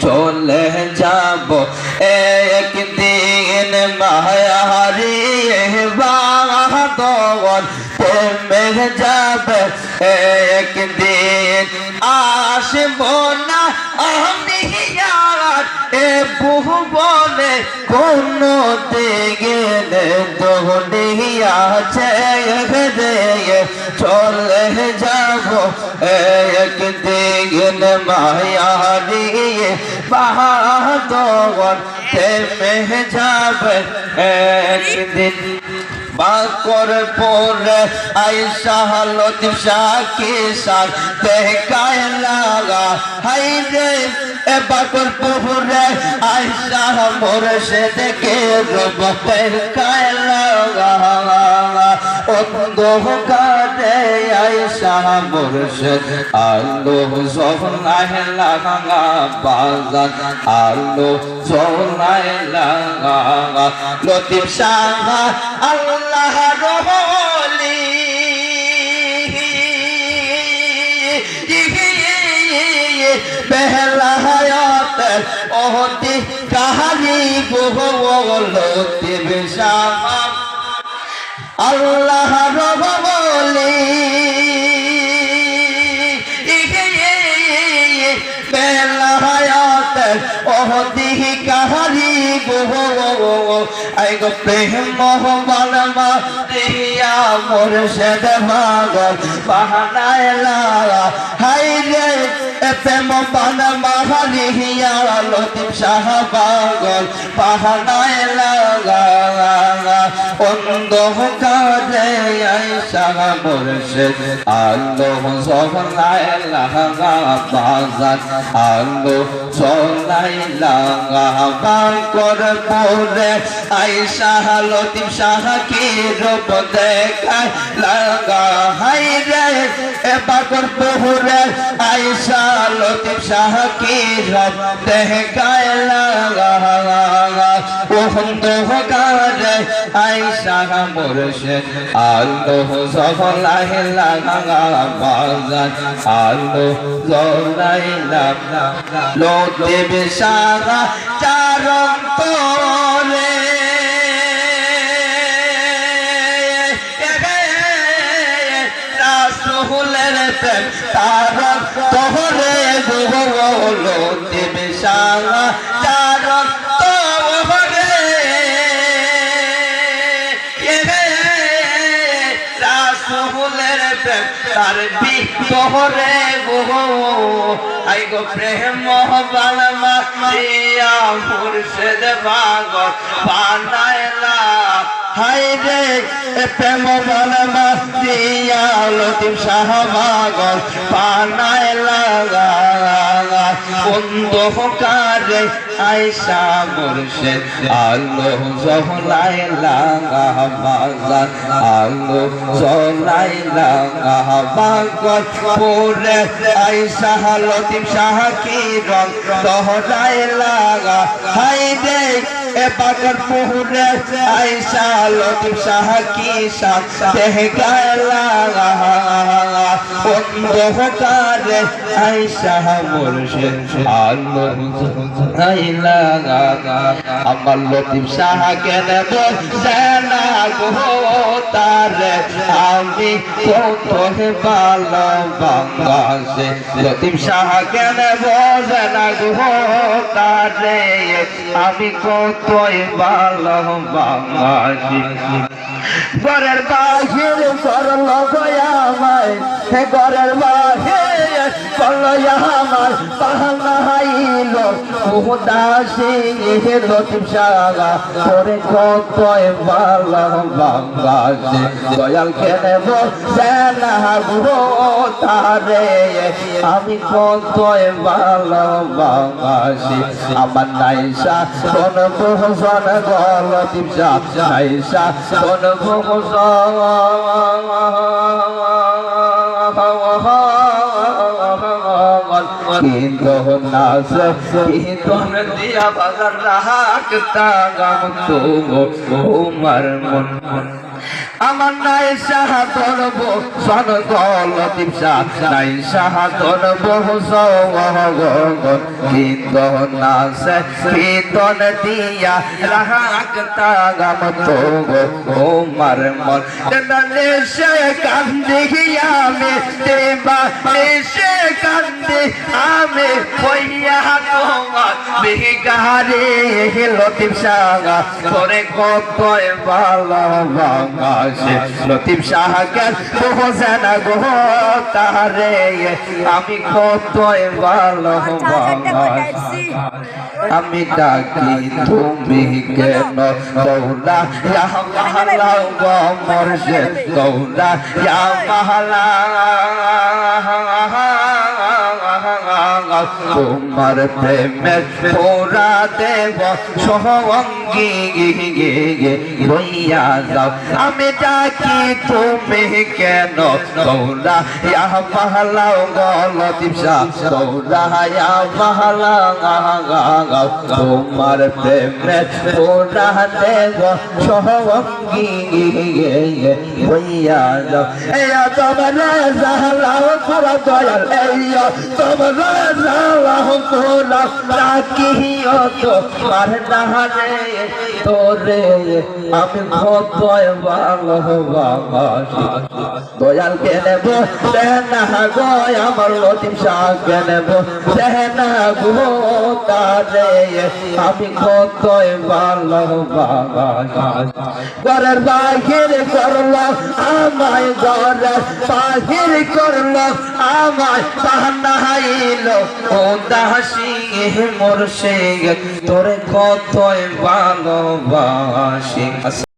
চলে যাব। একদিন মায়ারিয়ে বাদর প্রেমে যাবে। একদিন আসব না আমি আর এ বলে কোন দিকে দৌড়িয়া চলে যাব। একদিন বাহাদর থেমে একদিন। বাকর পরে আইসা লতিফ শাকি সার দেখায় লাগা। হাই রে, এ আইসা মোরশে দেখে রব দেখায় লাগা। অন্ধকারে আইসা মুর্শিদ আলো সোনায় লাগা বাজার আলো লাগা লতিফ শাহ আল্লাহ শাহ। আল্লাহ ওহদিহ কাহারি গো আই গো প্রেম মোহবালমা মোর মুর্শিদ পাগল বাহানায় এলা হাই রে প্রেম বালমা হারিয়া লতিফ শাহ পাগল লাগা অন্ধকারে আইসা মুর্শিদ আলো সোনায় লাগা বাজার আলো সোনায় লাগা বাঙ্কর পরে আইসা লতিফ শাহ কি রূপ দেখায় লাগা হাই রে এ বাকর পরে আইসা লতিফ শাহ কি রূপ দেখায় লাগা। অন্ধকারে আইসা মুর্শিদ। আলো সফলাই লাগা চারণ তোরে প্রেম তারক তোহরে গোলো দেবে তার গো প্রেম বালমা দিয়া মুর্শিদ পাগল বানায়লা হাই রে প্রেম বালমা দিয়া লতিফ শাহ পাগল বানায়লা অন্ধকারে আইসা মুর্শিদ, আলো জহলাই লাগা বাজার, আলো জহলাই লাগা বাগল পরে আইসা লতিফ শাহ কি রং? দহলাই লাগা হাই রে, এ বাগর পুরে আইসা লতিফ শাহ কি দেহ গায় লাগা অন্ধকারে আইসা মুর্শিদ আলো জহলাই লাগা আমার লতিফ শাহ কেন বসেনা গো তারে। আমি কত ভালো বাংলাদেশে লতিফ শাহ কেন বসেনা গো তারে। আমি কতই ভালো বাংলাদেশে ঘরের বাহির করল আমায়। হে ঘরের বাহির করল আমার পাহাইল উদাসী লতিফ সাগা। করে ভালো বাংলাদেশে দয়াল কেনে বসে গো আমি আমার নাইসা কোন বহুজন গল নাইসা কোন বহুজন কিন্তু নাস কিন্তু দিয়া বাজার রাখতা গাম তো উমার মন আমার নাই সাহাতর বসন গল দীপসা নাই সাহাতর বসন কীর্তন নাসে কীর্তন দিয়া রাখতা গাম তো ওমার মন। সে কান্দে আমি সে কান্দে আমি সাগা করে কত ভালোবাসে লতিফ সাহাকে বোঝে না গো তারে আমি কত ভালোবাসি আমি ডাকি তুমি কেন দৌলা ইয়া মহালা গো মরশে দৌলা ইয়া মহলা তোমার প্রেমের পোরা দেব সহঙ্গী রইয়া যাও। আমি ডাকি, তুমি কেন দৌলা ইয়া মহলা গল দীপসা দৌলা ইয়া মহলা তোমার প্রেমের পোরা দেব সহঙ্গী রইয়া যাও। এই তোমার জালাও পুরা দয়াল তোমার জালাও পুরা রাখিও তো মার নাহারে তোরে আমি কত ভালোবাসি দয়াল কে নেব দেনা গো আমার লতিম শাহ কে নেব দেনা গো তারে আমি কত ভালোবাসি ঘরের বাহির করল আমায় ঘরের বাহির করল আমায় তাহাইল ও দাসী মোর সে তোর কত ভালোবাসি?